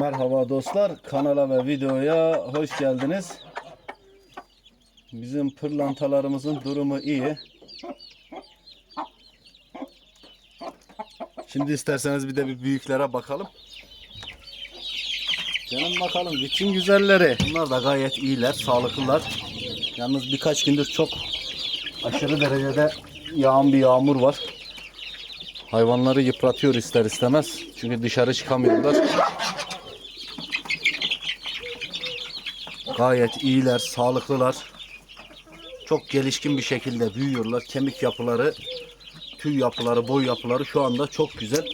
Merhaba dostlar, kanala ve videoya hoş geldiniz. Bizim pırlantalarımızın durumu iyi. Şimdi isterseniz bir de bir büyüklere bakalım. Canım bakalım bütün güzelleri. Bunlar da gayet iyiler, sağlıklılar. Yalnız birkaç gündür çok aşırı derecede yağan bir yağmur var. Hayvanları yıpratıyor ister istemez. Çünkü dışarı çıkamıyorlar. Gayet iyiler, sağlıklılar. Çok gelişkin bir şekilde büyüyorlar. Kemik yapıları, tüy yapıları, boy yapıları şu anda çok güzel.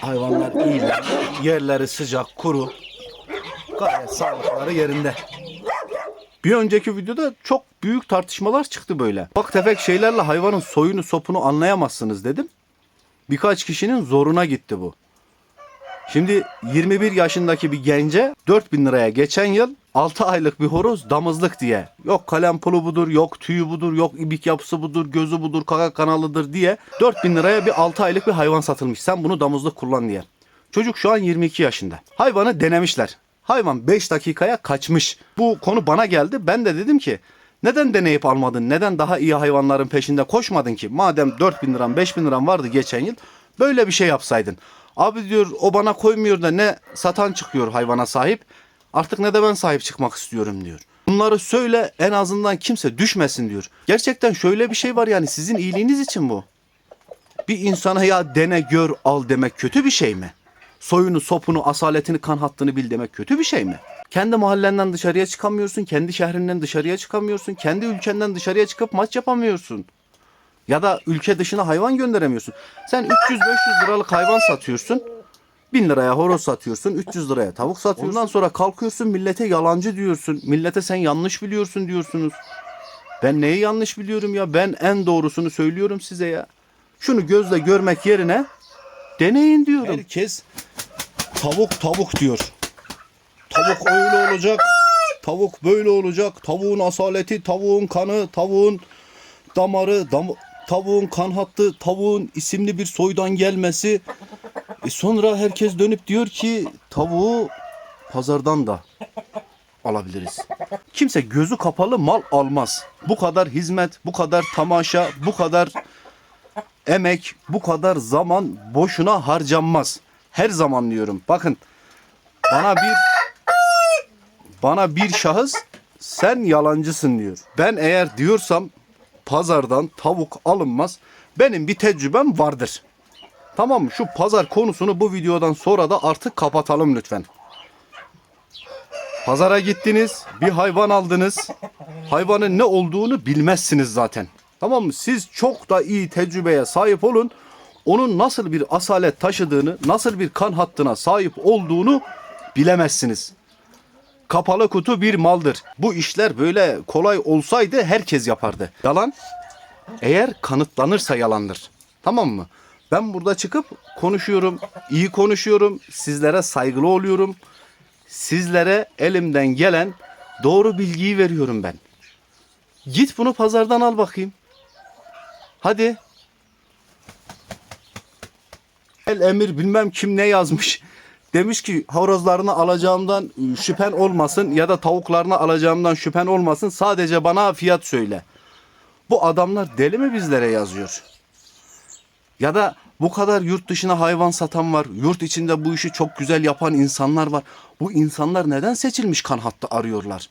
Hayvanlar iyiler. Yerleri sıcak, kuru. Gayet sağlıkları yerinde. Bir önceki videoda çok büyük tartışmalar çıktı böyle. Bak tefek şeylerle hayvanın soyunu sopunu anlayamazsınız dedim. Birkaç kişinin zoruna gitti bu. Şimdi 21 yaşındaki bir gence 4000 liraya geçen yıl 6 aylık bir horoz damızlık diye. Yok kalem pulu budur, yok tüyü budur, yok ibik yapısı budur, gözü budur, kaka kanalıdır diye 4000 liraya bir 6 aylık bir hayvan satılmış. Sen bunu damızlık kullan diye. Çocuk şu an 22 yaşında. Hayvanı denemişler. Hayvan 5 dakikaya kaçmış. Bu konu bana geldi. Ben de dedim ki neden deneyip almadın? Neden daha iyi hayvanların peşinde koşmadın ki? Madem 4000 liran 5000 liran vardı geçen yıl böyle bir şey yapsaydın. Abi diyor o bana koymuyor da ne satan çıkıyor hayvana sahip. Artık ne de ben sahip çıkmak istiyorum diyor. Bunları söyle en azından kimse düşmesin diyor. Gerçekten şöyle bir şey var yani sizin iyiliğiniz için bu. Bir insana ya dene gör al demek kötü bir şey mi? Soyunu, sopunu, asaletini, kan hattını bil demek kötü bir şey mi? Kendi mahallenden dışarıya çıkamıyorsun, kendi şehrinden dışarıya çıkamıyorsun, kendi ülkenden dışarıya çıkıp maç yapamıyorsun. Ya da ülke dışına hayvan gönderemiyorsun. Sen 300-500 liralık hayvan satıyorsun. 1000 liraya horoz satıyorsun, 300 liraya tavuk satıyorsun. Ondan sonra kalkıyorsun millete yalancı diyorsun. Millete sen yanlış biliyorsun diyorsunuz. Ben neyi yanlış biliyorum ya? Ben en doğrusunu söylüyorum size ya. Şunu gözle görmek yerine deneyin diyorum. Herkes tavuk tavuk diyor. Tavuk öyle olacak. Tavuk böyle olacak. Tavuğun asaleti, tavuğun kanı, tavuğun damarı, dam tavuğun kan hattı, tavuğun isimli bir soydan gelmesi. E sonra herkes dönüp diyor ki tavuğu pazardan da alabiliriz. Kimse gözü kapalı mal almaz. Bu kadar hizmet, bu kadar tamaşa, bu kadar emek, bu kadar zaman boşuna harcanmaz. Her zaman diyorum. Bakın bana bir bana bir şahıs sen yalancısın diyor. Ben eğer diyorsam pazardan tavuk alınmaz. Benim bir tecrübem vardır. Tamam mı? Şu pazar konusunu bu videodan sonra da artık kapatalım lütfen. Pazara gittiniz, bir hayvan aldınız. Hayvanın ne olduğunu bilmezsiniz zaten. Tamam mı? Siz çok da iyi tecrübeye sahip olun. Onun nasıl bir asalet taşıdığını, nasıl bir kan hattına sahip olduğunu bilemezsiniz. Kapalı kutu bir maldır. Bu işler böyle kolay olsaydı herkes yapardı. Yalan eğer kanıtlanırsa yalandır. Tamam mı? Ben burada çıkıp konuşuyorum, iyi konuşuyorum, sizlere saygılı oluyorum. Sizlere elimden gelen doğru bilgiyi veriyorum ben. Git bunu pazardan al bakayım. Hadi. El emir bilmem kim ne yazmış. Demiş ki horozlarını alacağımdan şüphen olmasın ya da tavuklarını alacağımdan şüphen olmasın. Sadece bana fiyat söyle. Bu adamlar deli mi bizlere yazıyor? Ya da bu kadar yurt dışına hayvan satan var. Yurt içinde bu işi çok güzel yapan insanlar var. Bu insanlar neden seçilmiş kan hattı arıyorlar?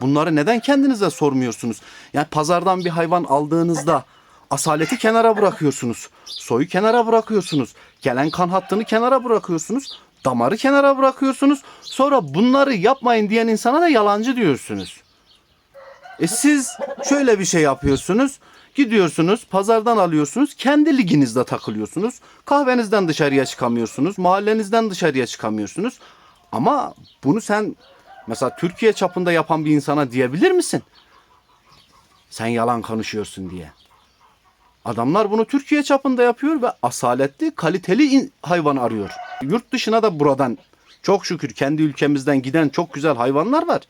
Bunları neden kendinize sormuyorsunuz? Yani pazardan bir hayvan aldığınızda asaleti kenara bırakıyorsunuz. Soyu kenara bırakıyorsunuz. Gelen kan hattını kenara bırakıyorsunuz. Damarı kenara bırakıyorsunuz. Sonra bunları yapmayın diyen insana da yalancı diyorsunuz. E siz şöyle bir şey yapıyorsunuz. Gidiyorsunuz, pazardan alıyorsunuz, kendi liginizde takılıyorsunuz. Kahvenizden dışarıya çıkamıyorsunuz, mahallenizden dışarıya çıkamıyorsunuz. Ama bunu sen mesela Türkiye çapında yapan bir insana diyebilir misin? Sen yalan konuşuyorsun diye. Adamlar bunu Türkiye çapında yapıyor ve asaletli, kaliteli hayvan arıyor. Yurt dışına da buradan çok şükür kendi ülkemizden giden çok güzel hayvanlar var.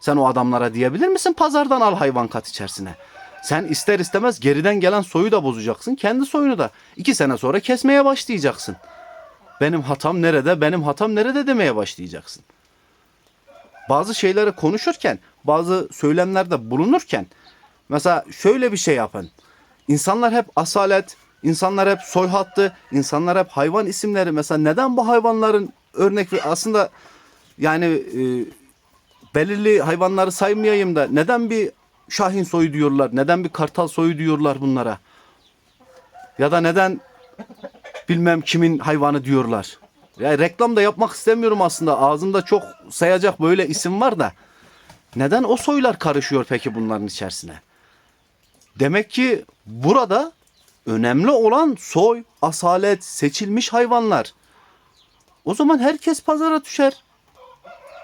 Sen o adamlara diyebilir misin pazardan al hayvan kat içerisine? Sen ister istemez geriden gelen soyu da bozacaksın. Kendi soyunu da. iki sene sonra kesmeye başlayacaksın. benim hatam nerede, benim hatam nerede demeye başlayacaksın. Bazı şeyleri konuşurken, bazı söylemlerde bulunurken mesela şöyle bir şey yapın. İnsanlar hep asalet, insanlar hep soy hattı, insanlar hep hayvan isimleri. Mesela neden bu hayvanların örnek aslında yani e, belirli hayvanları saymayayım da neden bir şahin soyu diyorlar, neden bir kartal soyu diyorlar bunlara? Ya da neden bilmem kimin hayvanı diyorlar. Ya reklam da yapmak istemiyorum aslında. Ağzımda çok sayacak böyle isim var da. Neden o soylar karışıyor peki bunların içerisine? Demek ki burada önemli olan soy, asalet, seçilmiş hayvanlar. O zaman herkes pazara düşer.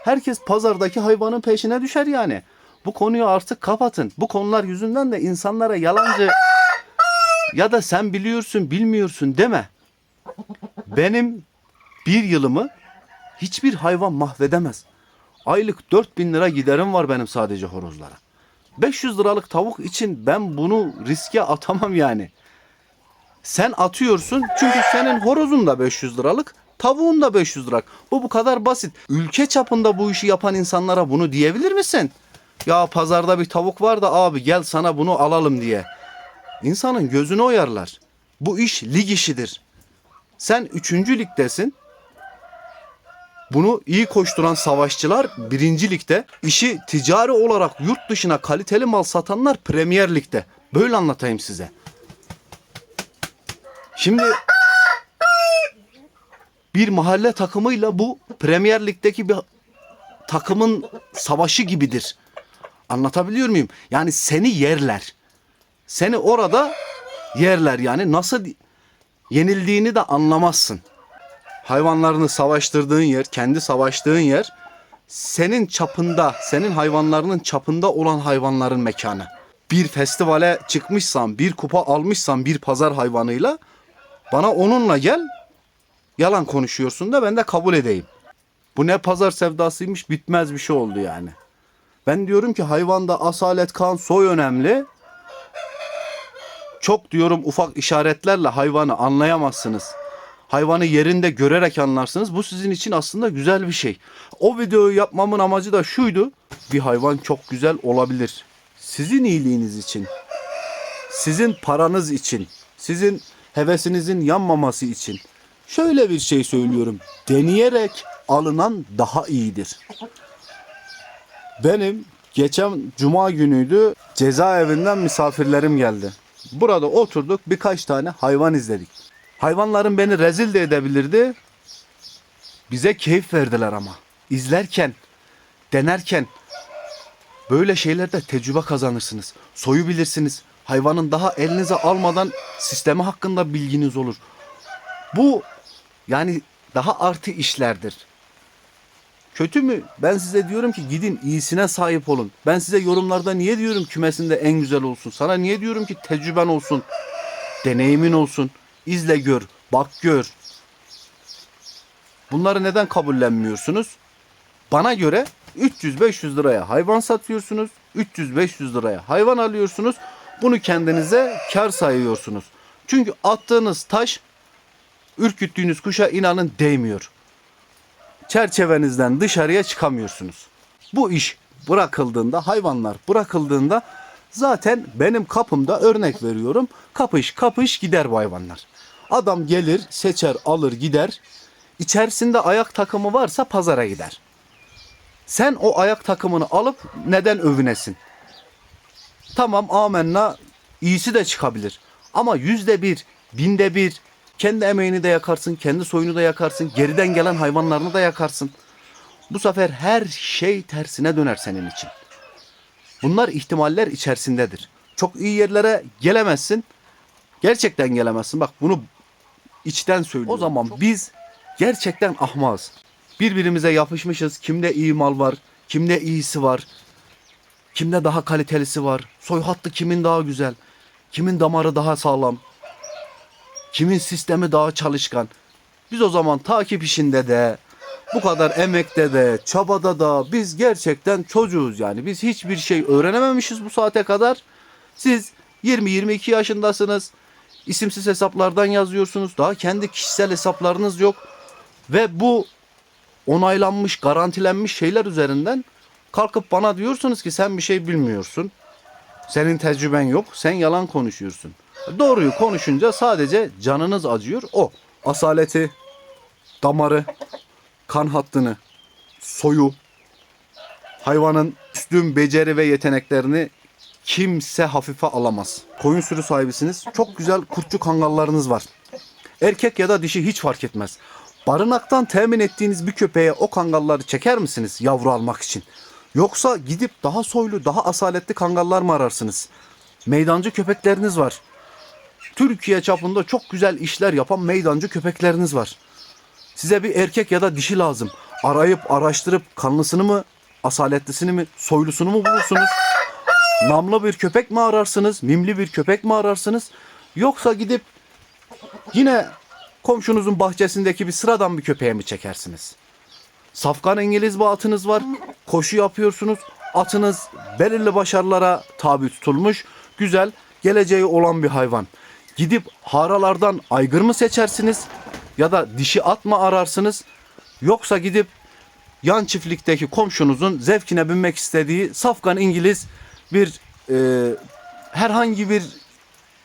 Herkes pazardaki hayvanın peşine düşer yani. Bu konuyu artık kapatın. Bu konular yüzünden de insanlara yalancı ya da sen biliyorsun bilmiyorsun deme. Benim bir yılımı hiçbir hayvan mahvedemez. Aylık 4000 lira giderim var benim sadece horozlara. 500 liralık tavuk için ben bunu riske atamam yani. Sen atıyorsun çünkü senin horozun da 500 liralık, tavuğun da 500 liralık. Bu bu kadar basit. Ülke çapında bu işi yapan insanlara bunu diyebilir misin? Ya pazarda bir tavuk var da abi gel sana bunu alalım diye. İnsanın gözünü oyarlar. Bu iş lig işidir. Sen 3. ligdesin. Bunu iyi koşturan savaşçılar birinci ligde. işi ticari olarak yurt dışına kaliteli mal satanlar Premier Lig'de. Böyle anlatayım size. Şimdi bir mahalle takımıyla bu Premier Lig'deki bir takımın savaşı gibidir. Anlatabiliyor muyum? Yani seni yerler. Seni orada yerler yani nasıl yenildiğini de anlamazsın. Hayvanlarını savaştırdığın yer, kendi savaştığın yer senin çapında, senin hayvanlarının çapında olan hayvanların mekanı. Bir festivale çıkmışsan, bir kupa almışsan bir pazar hayvanıyla bana onunla gel. Yalan konuşuyorsun da ben de kabul edeyim. Bu ne pazar sevdasıymış bitmez bir şey oldu yani. Ben diyorum ki hayvanda asalet, kan, soy önemli. Çok diyorum ufak işaretlerle hayvanı anlayamazsınız. Hayvanı yerinde görerek anlarsınız. Bu sizin için aslında güzel bir şey. O videoyu yapmamın amacı da şuydu. Bir hayvan çok güzel olabilir. Sizin iyiliğiniz için. Sizin paranız için. Sizin hevesinizin yanmaması için. Şöyle bir şey söylüyorum. Deneyerek alınan daha iyidir. Benim geçen cuma günüydü cezaevinden misafirlerim geldi. Burada oturduk birkaç tane hayvan izledik. Hayvanların beni rezil de edebilirdi. Bize keyif verdiler ama. İzlerken, denerken böyle şeylerde tecrübe kazanırsınız. Soyu bilirsiniz. Hayvanın daha elinize almadan sistemi hakkında bilginiz olur. Bu yani daha artı işlerdir. Kötü mü? Ben size diyorum ki gidin iyisine sahip olun. Ben size yorumlarda niye diyorum kümesinde en güzel olsun? Sana niye diyorum ki tecrüben olsun? Deneyimin olsun. İzle gör, bak gör. Bunları neden kabullenmiyorsunuz? Bana göre 300-500 liraya hayvan satıyorsunuz. 300-500 liraya hayvan alıyorsunuz. Bunu kendinize kar sayıyorsunuz. Çünkü attığınız taş ürküttüğünüz kuşa inanın değmiyor çerçevenizden dışarıya çıkamıyorsunuz. Bu iş bırakıldığında, hayvanlar bırakıldığında zaten benim kapımda örnek veriyorum. Kapış kapış gider bu hayvanlar. Adam gelir, seçer, alır, gider. İçerisinde ayak takımı varsa pazara gider. Sen o ayak takımını alıp neden övünesin? Tamam amenna iyisi de çıkabilir. Ama yüzde bir, binde bir, kendi emeğini de yakarsın, kendi soyunu da yakarsın, geriden gelen hayvanlarını da yakarsın. Bu sefer her şey tersine döner senin için. Bunlar ihtimaller içerisindedir. Çok iyi yerlere gelemezsin. Gerçekten gelemezsin. Bak bunu içten söylüyorum. O zaman biz gerçekten ahmağız. Birbirimize yapışmışız. Kimde iyi mal var, kimde iyisi var. Kimde daha kalitelisi var. Soy hattı kimin daha güzel. Kimin damarı daha sağlam. Kimin sistemi daha çalışkan? Biz o zaman takip işinde de bu kadar emekte de çabada da biz gerçekten çocuğuz yani. Biz hiçbir şey öğrenememişiz bu saate kadar. Siz 20-22 yaşındasınız. İsimsiz hesaplardan yazıyorsunuz. Daha kendi kişisel hesaplarınız yok. Ve bu onaylanmış, garantilenmiş şeyler üzerinden kalkıp bana diyorsunuz ki sen bir şey bilmiyorsun. Senin tecrüben yok. Sen yalan konuşuyorsun. Doğruyu konuşunca sadece canınız acıyor. O asaleti, damarı, kan hattını, soyu, hayvanın üstün beceri ve yeteneklerini kimse hafife alamaz. Koyun sürü sahibisiniz. Çok güzel kurtçu kangallarınız var. Erkek ya da dişi hiç fark etmez. Barınaktan temin ettiğiniz bir köpeğe o kangalları çeker misiniz yavru almak için? Yoksa gidip daha soylu, daha asaletli kangallar mı ararsınız? Meydancı köpekleriniz var. Türkiye çapında çok güzel işler yapan meydancı köpekleriniz var. Size bir erkek ya da dişi lazım. Arayıp araştırıp kanlısını mı, asaletlisini mi, soylusunu mu bulursunuz? Namlı bir köpek mi ararsınız? Mimli bir köpek mi ararsınız? Yoksa gidip yine komşunuzun bahçesindeki bir sıradan bir köpeğe mi çekersiniz? Safkan İngiliz bir atınız var. Koşu yapıyorsunuz. Atınız belirli başarılara tabi tutulmuş. Güzel, geleceği olan bir hayvan. Gidip haralardan aygır mı seçersiniz? Ya da dişi at mı ararsınız? Yoksa gidip yan çiftlikteki komşunuzun zevkine binmek istediği safkan İngiliz bir e, herhangi bir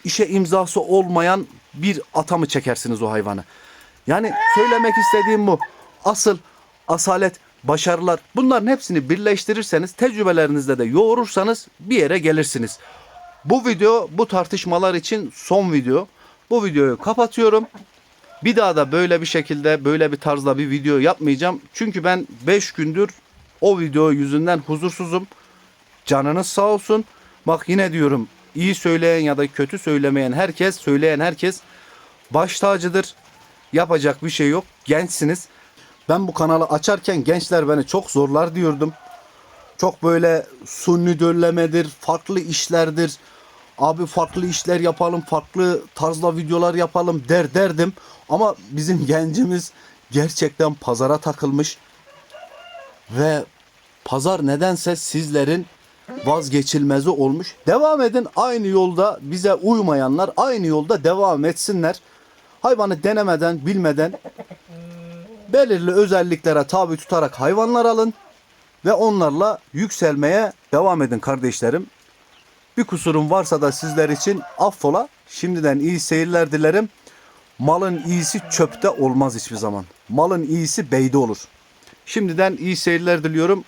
işe imzası olmayan bir ata mı çekersiniz o hayvanı? Yani söylemek istediğim bu. Asıl asalet, başarılar bunların hepsini birleştirirseniz tecrübelerinizde de yoğurursanız bir yere gelirsiniz. Bu video bu tartışmalar için son video. Bu videoyu kapatıyorum. Bir daha da böyle bir şekilde böyle bir tarzda bir video yapmayacağım. Çünkü ben 5 gündür o video yüzünden huzursuzum. Canınız sağ olsun. Bak yine diyorum iyi söyleyen ya da kötü söylemeyen herkes, söyleyen herkes baş tacıdır. Yapacak bir şey yok. Gençsiniz. Ben bu kanalı açarken gençler beni çok zorlar diyordum. Çok böyle sunni döllemedir, farklı işlerdir. Abi farklı işler yapalım, farklı tarzda videolar yapalım der derdim. Ama bizim gencimiz gerçekten pazara takılmış. Ve pazar nedense sizlerin vazgeçilmezi olmuş. Devam edin aynı yolda bize uymayanlar aynı yolda devam etsinler. Hayvanı denemeden, bilmeden belirli özelliklere tabi tutarak hayvanlar alın ve onlarla yükselmeye devam edin kardeşlerim. Bir kusurum varsa da sizler için affola. Şimdiden iyi seyirler dilerim. Malın iyisi çöpte olmaz hiçbir zaman. Malın iyisi beyde olur. Şimdiden iyi seyirler diliyorum.